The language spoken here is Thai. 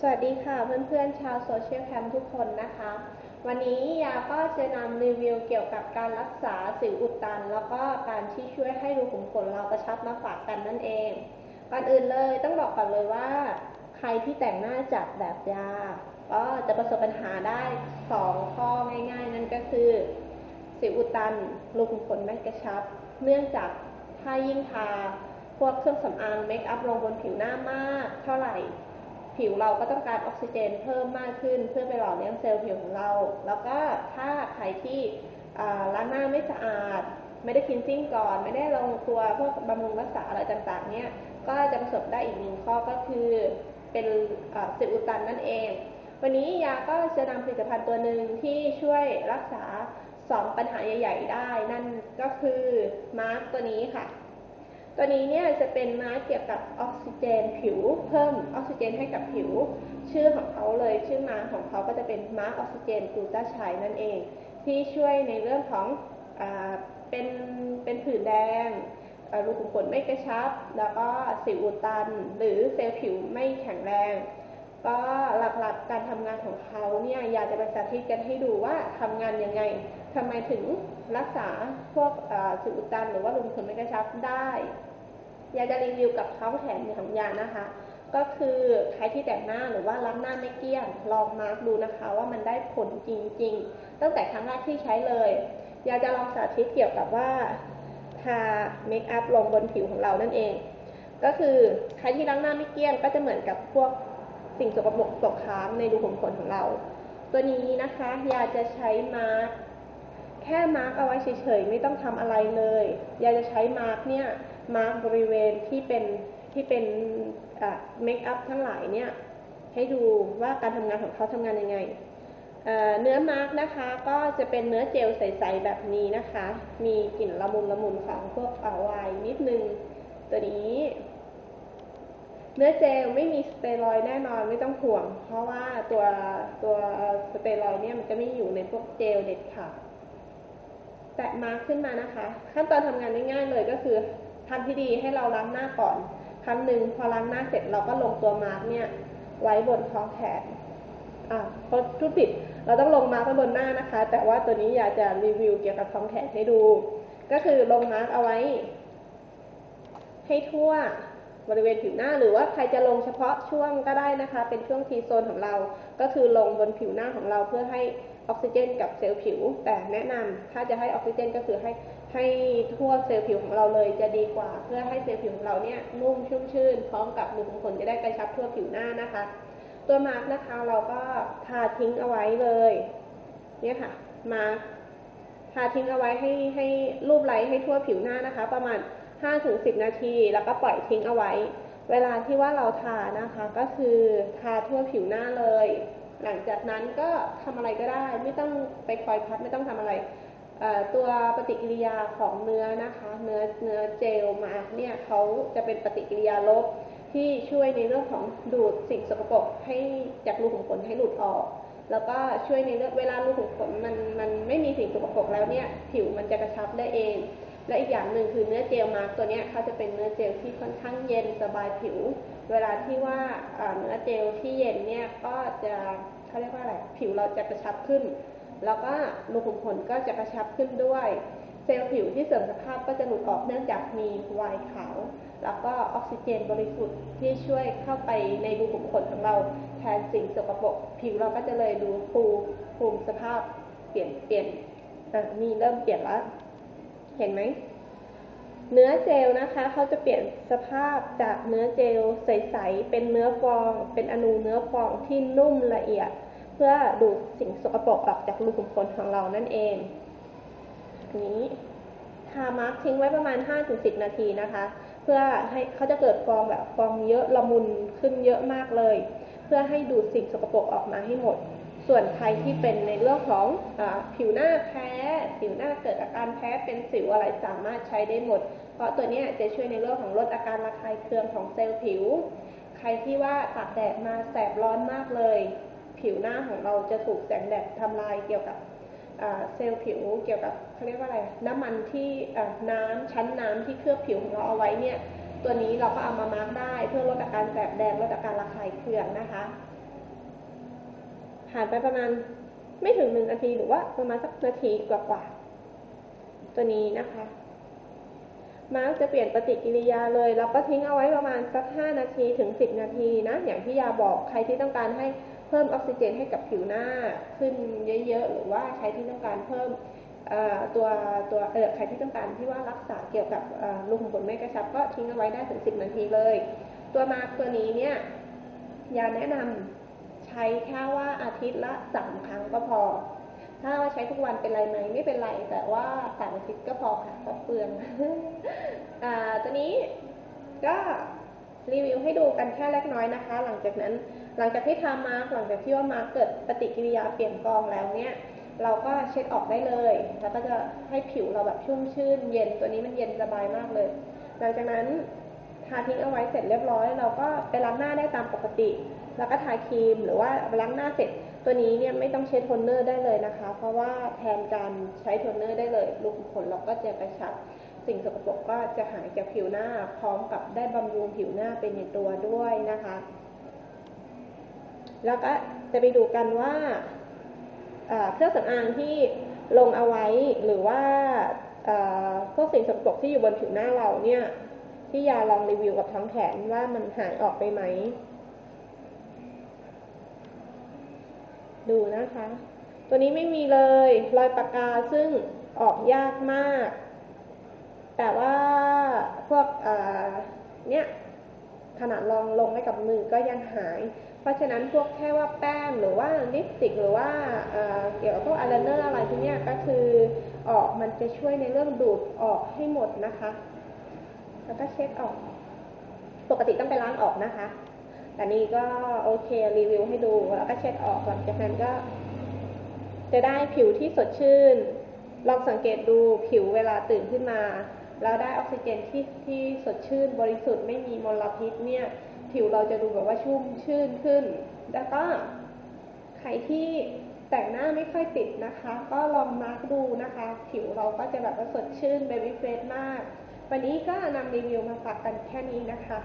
สวัสดีค่ะเพื่อนๆชาวโซเชียลแคมทุกคนนะคะ วันนี้ยาก็จะนำรีวิวเกี่ยวกับการรักษาสิวอุดตัน แล้วก็การที่ช่วยให้รูขุมขนเรากระชับมาฝากกันนั่นเอง ก่อนอื่นเลยต้องบอกก่อนเลยว่า ใครที่แต่งหน้าจัดแบบยา ก็จะประสบปัญหาได้ 2 ข้อง่ายๆ นั่นก็คือ สิวอุดตันรูขุมขนไม่กระชับ เนื่องจากถ้ายิ่งทาพวกเครื่องสำอางเมคอัพลงบนผิวหน้ามาก เท่าไหร่ ผิวเราก็ต้องการออกซิเจนเพิ่มมากขึ้น เพื่อไปหล่อเลี้ยงเซลล์ผิวของเรา แล้วก็ถ้าใครที่ล้างหน้าไม่สะอาด ไม่ได้คินซิ่งก่อน ไม่ได้ลงตัวพวกบำรุงรักษาอะไรต่างๆ เนี่ย ก็จะประสบได้อีกหนึ่งข้อก็คือเป็นสิวอุดตันนั่นเอง วันนี้ยาก็จะนำผลิตภัณฑ์ตัวหนึ่งที่ช่วยรักษา2ปัญหาใหญ่ ๆ ได้ นั่นก็คือมาร์กตัวนี้ค่ะ ตัวนี้เนี่ยจะเป็นมาเกี่ยวกับออกซิเจนผิว เพิ่มออกซิเจนให้กับผิว ชื่อของเขาเลยชื่อมาของเขาก็จะเป็นมาร์กออกซิเจนกลูตาชัยนั่นเอง ที่ช่วยในเรื่องของอเป็นเป็นผื่นแดงรูขุมขนไม่กระชับ แล้วก็สิวอุดตัน หรือเซลล์ผิวไม่แข็งแรง ก็หลักๆการทำงานของเขาเนี่ยอยากจะไปสาธิตกันให้ดูว่าทำงานยังไงทำไมถึงรักษาพวกสิวอุดตันหรือว่ารูขุมขนไม่กระชับได้ อยากจะรีวิวกับท้องแขนของยานะคะ ก็คือใครที่แต่งหน้าหรือว่าล้างหน้าไม่เกลี้ยงลองมาร์กดูนะคะว่ามันได้ผลจริง ๆ ตั้งแต่ครั้งแรกที่ใช้เลย อยากจะลองสาธิตเกี่ยวกับว่าทาเมคอัพลงบนผิวของเรานั่นเอง ก็คือใครที่ล้างหน้าไม่เกลี้ยงก็จะเหมือนกับพวก สิ่งสกปรกตกค้างในรูขุมขนของเรา ตัวนี้นะคะยาจะใช้มาร์กแค่มาร์กเอาไว้เฉยๆไม่ต้องทำอะไรเลยยาจะใช้มาร์กเนี่ยมาร์กบริเวณที่เป็นที่เป็นเมคอัพทั้งหลายเนี่ยให้ดูว่าการทำงานของเขาทำงานยังไงเนื้อมาร์กนะคะก็จะเป็นเนื้อเจลใสๆแบบนี้นะคะ มีกลิ่นละมุนละมุนของพวกอาวายนิดนึงตัวนี้ เนื้อเจลไม่มีสเตียรอยแน่นอนไม่ต้องห่วง เพราะว่าตัวตัวสเตียรอยเนี่ยมันจะไม่อยู่ในพวกเจลเด็ดขาดแตะมาร์กขึ้นมานะคะ ขั้นตอนทำงานง่ายๆเลยก็คือทำที่ดีให้เราล้างหน้าก่อน ครั้งหนึ่งพอล้างหน้าเสร็จเราก็ลงตัวมาร์กเนี่ย ไว้บนท้องแขนอ่าพอทุกผิดเราต้องลงมาร์กไว้บนหน้านะคะ แต่ว่าตัวนี้อยากจะรีวิวเกี่ยวกับท้องแขนให้ดู ก็คือลงมาร์กเอาไว้ ให้ทั่ว บริเวณผิวหน้าหรือว่าใครจะลงเฉพาะช่วงก็ได้นะคะ เป็นช่วงทีโซนของเรา ก็คือลงบนผิวหน้าของเราเพื่อให้ออกซิเจนกับเซลล์ผิว แต่แนะนำถ้าจะให้ออกซิเจนก็คือให้ให้ทั่วเซลล์ผิวของเราเลยจะดีกว่า เพื่อให้เซลล์ผิวของเราเนี่ยนุ่มชุ่มชื่น พร้อมกับรูขุมขนจะได้กระชับทั่วผิวหน้านะคะ ตัวมาร์กนะคะเราก็ทาทิ้งเอาไว้เลยเนี่ยค่ะมาทาทิ้งเอาไว้ให้ให้รูปไล้ให้ทั่วผิวหน้านะคะ ประมาณ 5-10 นาที แล้วก็ปล่อยทิ้งเอาไว้ เวลาที่ว่าเราทานะคะ ก็คือทาทั่วผิวหน้าเลย หลังจากนั้นก็ทำอะไรก็ได้ ไม่ต้องไปคอยพัดไม่ต้องทำอะไร ตัวปฏิกิริยาของเนื้อนะคะ เนื้อเนื้อเจลมาเนี่ยเขาจะเป็นปฏิกิริยาลบที่ช่วยในเรื่องของดูดสิ่งสกปรกให้จากรูขุมขนให้หลุดออก แล้วก็ช่วยในเรื่องเวลารูขุมขนมันมันไม่มีสิ่งสกปรกแล้วเนี่ยผิวมันจะกระชับได้เอง และอีกอย่างหนึ่งคือเนื้อเจลมาตัวนี้เขาจะเป็นเนื้อเจลที่ค่อนข้างเย็นสบายผิว เวลาที่ว่าเนื้อเจลที่เย็นเนี่ยก็จะเขาเรียกว่าอะไรผิวเราจะกระชับขึ้น แล้วก็รูขุมขนก็จะกระชับขึ้นด้วย เซลล์ผิวที่เสื่อมสภาพก็จะหลุดออกเนื่องจากมีไวขาว แล้วก็ออกซิเจนบริสุทธิ์ที่ช่วยเข้าไปในรูขุมขนของเราแทนสิ่งสกปรกผิวเราก็จะเลยดูฟูภูมิสภาพเปลี่ยนเปลี่ยนมีเริ่มเปลี่ยนแล้ว เห็นไหม เนื้อเจลนะคะ เขาจะเปลี่ยนสภาพจากเนื้อเจลใสๆ เป็นเนื้อฟอง เป็นอนูเนื้อฟองที่นุ่มละเอียด เพื่อดูดสิ่งสกปรกออกจากรูขุมขนของเรานั่นเอง นี้ทามาร์กทิ้งไว้ประมาณ 5-10 นาทีนะคะ เพื่อให้เขาจะเกิดฟองแบบฟองเยอะละมุนขึ้นเยอะมากเลย เพื่อให้ดูดสิ่งสกปรกออกมาให้หมด ส่วนใครที่เป็นในเรื่องของอผิวหน้าแพ้ ผิวหน้าเกิดอาการแพ้เป็นสิวอะไรสามารถใช้ได้หมด เพราะตัวนี้จะช่วยในเรื่องของลดอาการระคายเคืองของเซลล์ผิว ใครที่ว่าตากแดดมาแสบร้อนมากเลย ผิวหน้าของเราจะถูกแสงแดดทำลายเกี่ยวกับเซลล์ผิวเกี่ยวกับเขาเรียกว่าอะไร น้ำมันที่น้ำชั้นน้ำที่เคลือบผิวของเราเอาไว้เนี่ย ตัวนี้เราก็เอามามาร์กได้เพื่อลดอาการแสบแดงลดอาการระคายเคืองนะคะ ผ่านไปประมาณไม่ถึงหนึ่งนาทีหรือว่าประมาณสักนาทีกว่าๆตัวนี้นะคะมาร์กจะเปลี่ยนปฏิกิริยาเลยแล้วก็ทิ้งเอาไว้ประมาณสักห้านาทีถึงสิบนาทีนะอย่างที่ยาบอกใครที่ต้องการให้เพิ่มออกซิเจนให้กับผิวหน้าขึ้นเยอะๆหรือว่าใครที่ต้องการเพิ่มตัวตัวเออใครที่ต้องการที่ว่ารักษาเกี่ยวกับรูขุมขนไม่กระชับ ก็ทิ้งเอาไว้ได้ถึงสิบนาทีเลย ตัวมาร์กตัวนี้เนี่ยยาแนะนำใช้แค่ว่าอาทิตย์ละสามครั้งก็พอ ถ้าว่าใช้ทุกวันเป็นไรไหมไม่เป็นไร แต่ว่าสามอาทิตย์ก็พอค่ะเพราะเปลืองอ่าตัวนี้ก็รีวิวให้ดูกันแค่เล็กน้อยนะคะ หลังจากนั้นหลังจากที่ทามาร์กหลังจากที่ว่ามาร์กเกิดปฏิกิริยาเปลี่ยนกองแล้วเนี่ย เราก็เช็ดออกได้เลย แล้วก็จะให้ผิวเราแบบชุ่มชื่น เย็นตัวนี้มันเย็นสบายมากเลย หลังจากนั้นทาทิ้งเอาไว้เสร็จเรียบร้อย เราก็ไปล้างหน้าได้ตามปกติ แล้วก็ทาครีมหรือว่าล้างหน้าเสร็จตัวนี้เนี่ยไม่ต้องใช้โทนเนอร์ได้เลยนะคะ เพราะว่าแทนการใช้โทนเนอร์ได้เลยรูขุมขนเราก็จะกระชับ สิ่งสกปรกก็จะหายจากผิวหน้าพร้อมกับได้บำรุงผิวหน้าเป็นในตัวด้วยนะคะ แล้วก็จะไปดูกันว่าเครื่องสำอางที่ลงเอาไว้หรือว่าพวกสิ่งสกปรกที่อยู่บนผิวหน้าเราเนี่ยที่ยาลองรีวิวกับท้องแขนว่ามันหายออกไปไหม ดูนะคะ ตัวนี้ไม่มีเลยรอยปากกาซึ่งออกยากมาก แต่ว่าพวกเนี่ยขนาดลองลงไว้กับมือก็ยังหาย เพราะฉะนั้นพวกแค่ว่าแป้งหรือว่าลิปสติกหรือว่าเกี่ยวกับพวกอายไลเนอร์อะไรพวกนี้ยก็คือออกมันจะช่วยในเรื่องดูดออกให้หมดนะคะ แล้วก็เช็ดออก ปกติต้องไปล้างออกนะคะ แต่นี่ก็โอเครีวิวให้ดู แล้วก็เช็ดออกหลังจากนั้นก็ จะได้ผิวที่สดชื่น ลองสังเกตดูผิวเวลาตื่นขึ้นมา แล้วได้ออกซิเจนที่ที่สดชื่นบริสุทธิ์ไม่มีมลพิษเนี่ย ผิวเราจะดูแบบว่าชุ่มชื่นขึ้น แล้วก็ใครที่แต่งหน้าไม่ค่อยติดนะคะ ก็ลองมาร์กดูนะคะ ผิวเราก็จะแบบว่าสดชื่นเบบี้เฟสมาก วันนี้ก็นำรีวิวมาฝากกันแค่นี้นะคะ